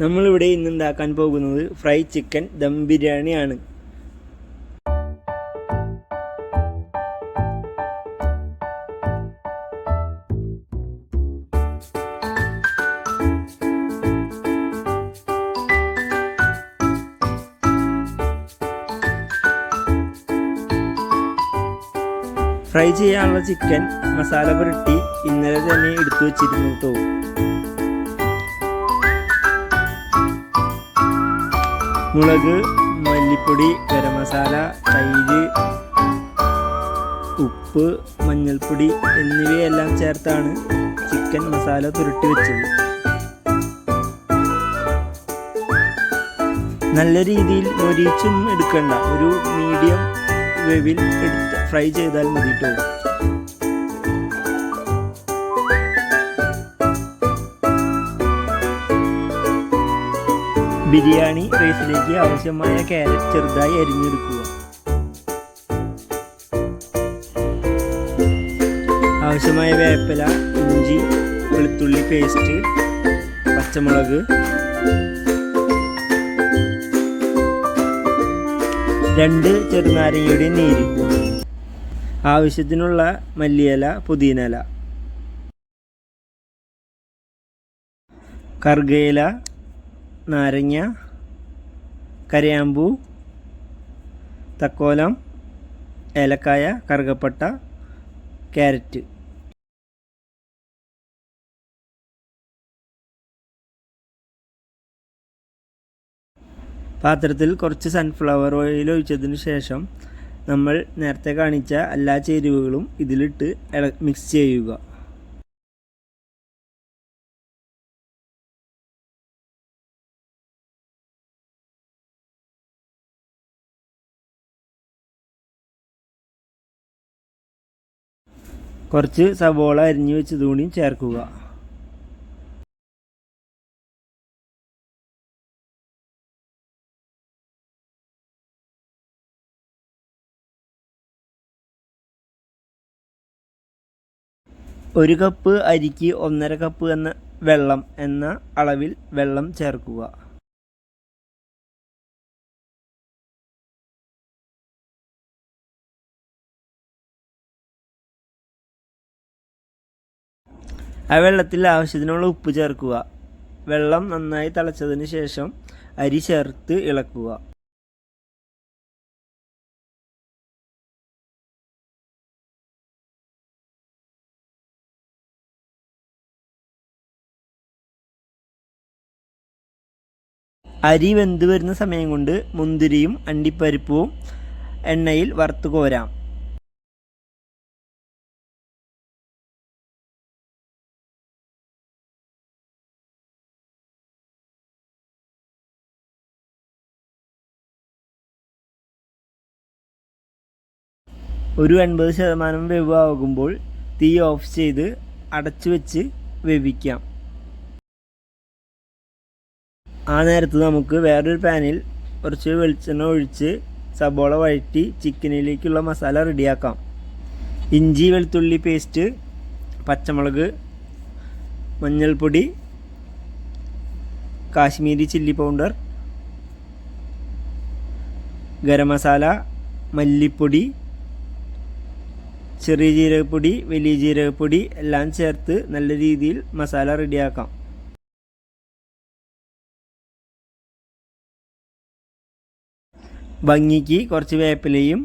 നമ്മളിവിടെ ഇന്ന് ഉണ്ടാക്കാൻ പോകുന്നത്? ഫ്രൈ ചിക്കൻ ദം ബിരിയാണിയാണ്. ഫ്രൈ ചെയ്യാനുള്ള ചിക്കൻ മസാല പുരട്ടി ഇന്നലെ തന്നെ എടുത്തു വെച്ചിരുന്നു കേട്ടോ. മുളക് മല്ലിപ്പൊടി ഗരം മസാല തൈര് ഉപ്പ് മഞ്ഞൾപ്പൊടി എന്നിവയെല്ലാം ചേർത്താണ് ചിക്കൻ മസാല തുരുട്ടി വെച്ചത്. നല്ല രീതിയിൽ മൊരിച്ചൊന്നും എടുക്കണ്ട. ഒരു മീഡിയം വേവിൽ എടുത്ത് ഫ്രൈ ചെയ്താൽ മതി കേട്ടോ ബിരിയാണി റൈസിലേക്ക് ആവശ്യമായ ക്യാരറ്റ് ചെറുതായി അരിഞ്ഞെടുക്കുക. ആവശ്യമായ വേപ്പില ഇഞ്ചി വെളുത്തുള്ളി പേസ്റ്റ് പച്ചമുളക് രണ്ട് ചെറുനാരങ്ങയുടെ നീര്. ആവശ്യത്തിനുള്ള മല്ലിയില പുതിനയില. കറുകയില നാരങ്ങ കരയാമ്പൂ തക്കോലം ഏലക്കായ കറുകപ്പട്ട ക്യാരറ്റ്. പാത്രത്തിൽ കുറച്ച് സൺഫ്ലവർ ഓയിൽ ഒഴിച്ചതിന് ശേഷം നമ്മൾ നേരത്തെ കാണിച്ച എല്ലാ ചേരുവകളും ഇതിലിട്ട് മിക്സ് ചെയ്യുക. കുറച്ച് സവോള അരിഞ്ഞു വെച്ചതുകൂടി ചേർക്കുക. ഒരു കപ്പ് അരിക്ക് ഒന്നര കപ്പ് എന്ന വെള്ളം എന്ന അളവിൽ വെള്ളം ചേർക്കുക. ആ വെള്ളത്തിൽ ആവശ്യത്തിനുള്ള ഉപ്പ് ചേർക്കുക. വെള്ളം നന്നായി തിളച്ചതിന് ശേഷം അരി ചേർത്ത് ഇളക്കുക. അരി വെന്ത് വരുന്ന സമയം കൊണ്ട് മുന്തിരിയും അണ്ടിപ്പരിപ്പും എണ്ണയിൽ വറുത്ത് കോരാം. ഒരു എൺപത് ശതമാനം വെവാകുമ്പോൾ തീ ഓഫ് ചെയ്ത് അടച്ചു വെച്ച് വേവിക്കാം. ആ നേരത്ത് നമുക്ക് വേറൊരു പാനിൽ കുറച്ച് വെളിച്ചെണ്ണ ഒഴിച്ച് സബോള വഴറ്റി ചിക്കനിലേക്കുള്ള മസാല റെഡിയാക്കാം. ഇഞ്ചി വെളുത്തുള്ളി പേസ്റ്റ് പച്ചമുളക് മഞ്ഞൾപ്പൊടി കാശ്മീരി ചില്ലി പൗഡർ ഗരം മസാല മല്ലിപ്പൊടി ചെറിയ ജീരകപ്പൊടി വലിയ ജീരകപ്പൊടി എല്ലാം ചേർത്ത് നല്ല രീതിയിൽ മസാല റെഡിയാക്കാം. ഭംഗിക്ക് കുറച്ച് വേപ്പിലയും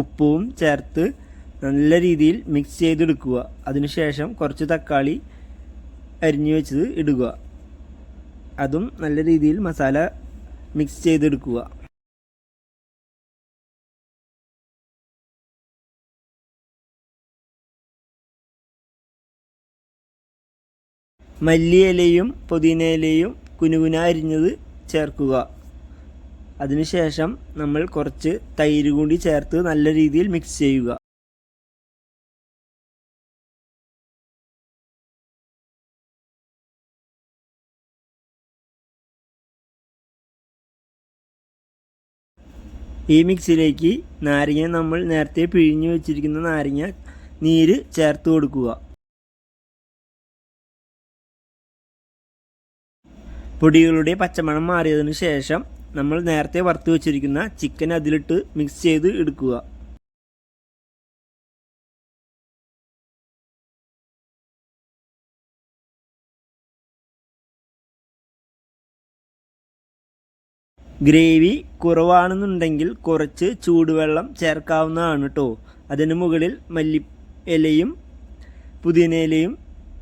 ഉപ്പും ചേർത്ത് നല്ല രീതിയിൽ മിക്സ് ചെയ്തെടുക്കുക. അതിനുശേഷം കുറച്ച് തക്കാളി അരിഞ്ഞു വെച്ചത് ഇടുക. അതും നല്ല രീതിയിൽ മസാല മിക്സ് ചെയ്തെടുക്കുക. മല്ലിയിലയും പുതിനയിലയും കുനുകുന അരിഞ്ഞത് ചേർക്കുക. അതിനുശേഷം നമ്മൾ കുറച്ച് തൈര് കൂടി ചേർത്ത് നല്ല രീതിയിൽ മിക്സ് ചെയ്യുക. ഈ മിക്സിലേക്ക് നാരങ്ങ നമ്മൾ നേരത്തെ പിഴിഞ്ഞു വെച്ചിരിക്കുന്ന നാരങ്ങ നീര് ചേർത്ത് കൊടുക്കുക. പൊടികളുടെ പച്ചമണം മാറിയതിനു ശേഷം നമ്മൾ നേരത്തെ വറുത്ത് വെച്ചിരിക്കുന്ന ചിക്കൻ അതിലിട്ട് മിക്സ് ചെയ്ത് എടുക്കുക. ഗ്രേവി കുറവാണെന്നുണ്ടെങ്കിൽ കുറച്ച് ചൂടുവെള്ളം ചേർക്കാവുന്നതാണ് കേട്ടോ അതിന് മുകളിൽ മല്ലി ഇലയും പുതിന ഇലയും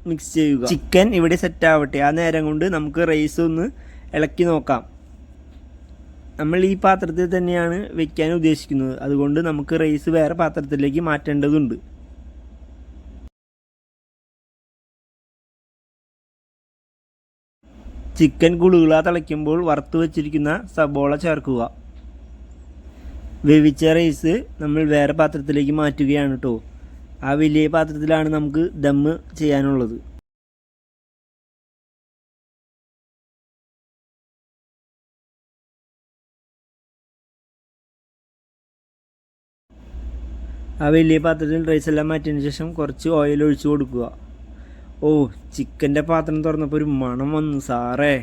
മിക്സ് ചെയ്യുക. ചിക്കൻ ഇവിടെ സെറ്റ് ആവട്ടെ. ആ നേരം കൊണ്ട് നമുക്ക് റൈസ് ഒന്ന് ഇളക്കി നോക്കാം. നമ്മൾ ഈ പാത്രത്തിൽ തന്നെയാണ് വെക്കാൻ ഉദ്ദേശിക്കുന്നത്. അതുകൊണ്ട് നമുക്ക് റൈസ് വേറെ പാത്രത്തിലേക്ക് മാറ്റേണ്ടതുണ്ട്. ചിക്കൻ കുളുകള തിളയ്ക്കുമ്പോൾ വറുത്ത് വെച്ചിരിക്കുന്ന സബോള ചേർക്കുക. വേവിച്ച റൈസ് നമ്മൾ വേറെ പാത്രത്തിലേക്ക് മാറ്റുകയാണ് കേട്ടോ ആ വലിയ പാത്രത്തിലാണ് നമുക്ക് ദമ്മ് ചെയ്യാനുള്ളത്. ആ വലിയ പാത്രത്തിൽ റൈസ് എല്ലാം മാറ്റിയതിന് ശേഷം കുറച്ച് ഓയിൽ ഒഴിച്ചു കൊടുക്കുക. ഓ ചിക്കന്റെ പാത്രം തുറന്നപ്പോൾ ഒരു മണം വന്നു സാറേ.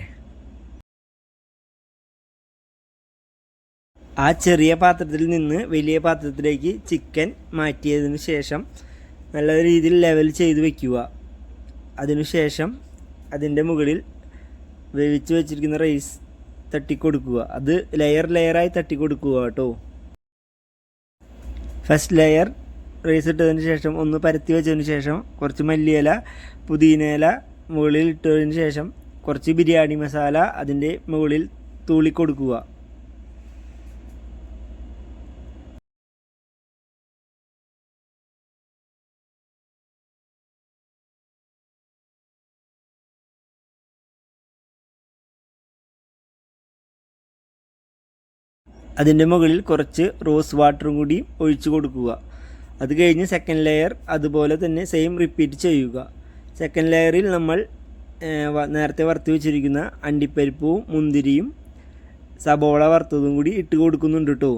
ആ ചെറിയ പാത്രത്തിൽ നിന്ന് വലിയ പാത്രത്തിലേക്ക് ചിക്കൻ മാറ്റിയതിന് ശേഷം നല്ല രീതിയിൽ ലെവൽ ചെയ്ത് വെക്കുക. അതിനുശേഷം അതിന്റെ മുകളിൽ വേവിച്ച് വെച്ചിരിക്കുന്ന റൈസ് തട്ടിക്കൊടുക്കുക. അത് ലെയർ ലെയറായി തട്ടിക്കൊടുക്കുക കേട്ടോ. ഫസ്റ്റ് ലെയർ റൈസ് ഇട്ടതിന് ശേഷം ഒന്ന് പരത്തി വെച്ചതിന് ശേഷം കുറച്ച് മല്ലിയില പുതിനയില മുകളിൽ ഇട്ടതിന് ശേഷം കുറച്ച് ബിരിയാണി മസാല അതിന്റെ മുകളിൽ തൂളി അതിന്റെ മുകളിൽ കുറച്ച് റോസ് വാട്ടറും കൂടി ഒഴിച്ചു കൊടുക്കുക. അത് കഴിഞ്ഞ് സെക്കൻഡ് ലെയർ അതുപോലെ തന്നെ സെയിം റിപ്പീറ്റ് ചെയ്യുക. സെക്കൻഡ് ലെയറിൽ നമ്മൾ നേരത്തെ വറുത്ത് വെച്ചിരിക്കുന്ന അണ്ടിപ്പരിപ്പും മുന്തിരിയും സബോള വറുത്തതും കൂടി ഇട്ട് കൊടുക്കുന്നുണ്ട് കേട്ടോ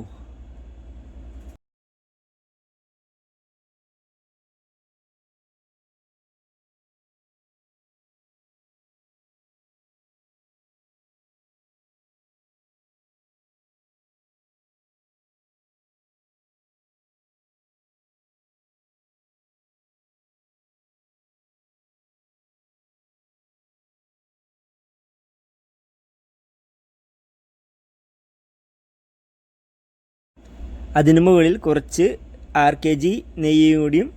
അതിന് മുകളിൽ കുറച്ച് ആർ കെ ജി നെയ്യും കൂടിയും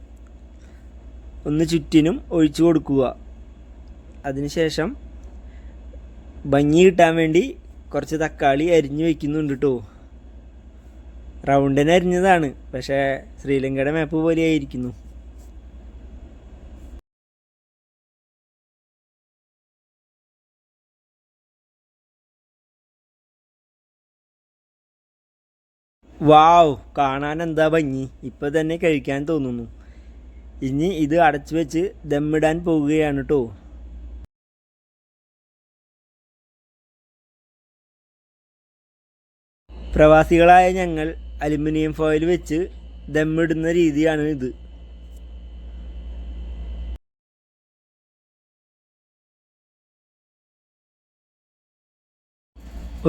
ഒന്ന് ചുറ്റിനും ഒഴിച്ചു കൊടുക്കുക. അതിനുശേഷം ഭംഗി കിട്ടാൻ വേണ്ടി കുറച്ച് തക്കാളി അരിഞ്ഞു വയ്ക്കുന്നുണ്ട് കേട്ടോ റൗണ്ടിന് അരിഞ്ഞതാണ്. പക്ഷേ ശ്രീലങ്കയുടെ മാപ്പ് പോലെയായിരിക്കുന്നു. വാവ് കാണാൻ എന്താ ഭംഗി? ഇപ്പം തന്നെ കഴിക്കാൻ തോന്നുന്നു. ഇനി ഇത് അടച്ചു വെച്ച് ദമ്മിടാൻ പോവുകയാണ് കേട്ടോ പ്രവാസികളായ ഞങ്ങൾ അലുമിനിയം ഫോയിൽ വെച്ച് ദമ്മിടുന്ന രീതിയാണ് ഇത്.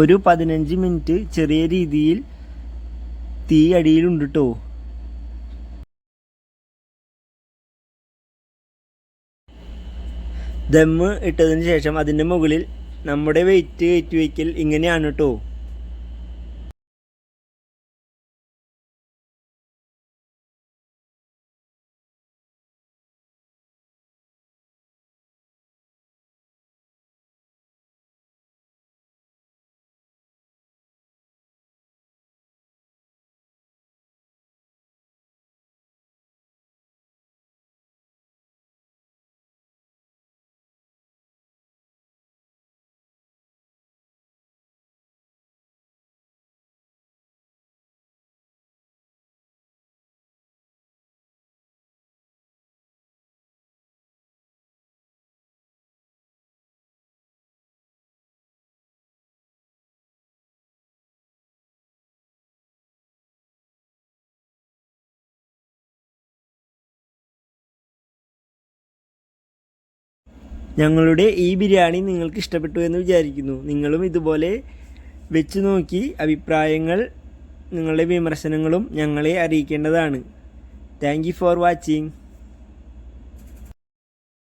ഒരു പതിനഞ്ച് മിനിറ്റ് ചെറിയ രീതിയിൽ തീ അടിയിലുണ്ട് കേട്ടോ ദമ്മ് ഇട്ടതിന് ശേഷം അതിന്റെ മുകളിൽ നമ്മുടെ വെയിറ്റ് കയറ്റി വയ്ക്കൽ ഇങ്ങനെയാണ് കേട്ടോ ഞങ്ങളുടെ ഈ ബിരിയാണി നിങ്ങൾക്ക് ഇഷ്ടപ്പെട്ടു എന്ന് വിചാരിക്കുന്നു. നിങ്ങളും ഇതുപോലെ വെച്ച് നോക്കി അഭിപ്രായങ്ങൾ നിങ്ങളുടെ വിമർശനങ്ങളും ഞങ്ങളെ അറിയിക്കേണ്ടതാണ്. Thank for watching